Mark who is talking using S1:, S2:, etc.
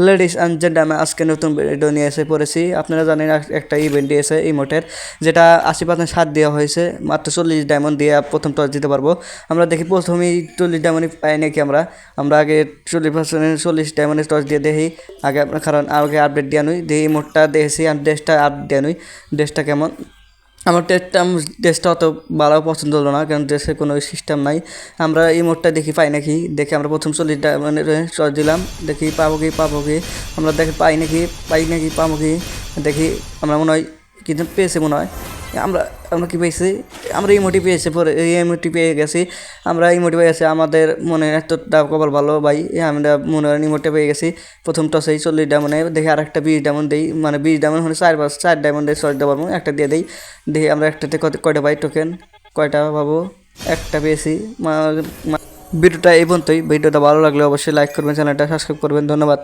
S1: Ladies and আমি আজকে নতুন ভিডিও নিয়ে এসে পড়েছি। আপনারা জানেন এক- একটা ইভেন্ট দিয়েছে ইমোটের যেটা আশি পার্সেন্ট সাত দেওয়া হয়েছে। মাত্র চল্লিশ ডায়মন্ড দিয়ে প্রথম টস দিতে পারব। আমরা দেখি প্রথমেই চল্লিশ ডায়মন্ড পাই নাকি আমরা। আমরা আগে চল্লিশ পার্সেন্ট চল্লিশ ডায়মন্ডের টস দিয়ে দেখি। আগে কারণ আগে আপডেট দেওয়া নই। দিয়ে ইমোটটা দেখেছি, আর ড্রেসটা আপডেট দেওয়া নই। ড্রেসটা কেমন? আমার টেস্টটা ড্রেসটা অত ভালো পছন্দ হলো না, কারণ ড্রেসের কোনো সিস্টেম নাই। আমরা এই মোডটা দেখি, পাই নাকি? দেখে আমরা প্রথম চল্লিশটা মানে চল দিলাম, দেখি পাবো কি পাবো কি? আমরা দেখি পাই নাকি পাই নাকি, পাবো কি? দেখি, আমরা মনে হয়, কিন্তু পেয়েছে মনে হয়। আমরা আমরা কি পেয়েছি? আমরা ইমোটি পেয়েছি, পরে ইমোটি পেয়ে গেছি। আমরা ইমোটি পেয়ে গেছি, আমাদের মনে এতটা কপাল ভালো ভাই। আমরা মনে হয় ইমোটে পেয়ে গেছি। প্রথম টসেই চল্লিশ ডায়মন্ডে দেখি আর একটা বিশ ডায়মন্ড দিই। মানে বিশ ডায়মন্ড মানে চার পাঁচ চার ডায়মন্ডে ছয় দিতে পারব একটা দিয়ে দিই। দেখি আমরা একটাতে কত, কয়টা পাই টোকেন কয়টা পাবো? একটা পেয়েছি। ভিডিওটা এই পর্যন্তই। ভিডিওটা ভালো লাগলে অবশ্যই লাইক করবেন, চ্যানেলটা সাবস্ক্রাইব করবেন। ধন্যবাদ।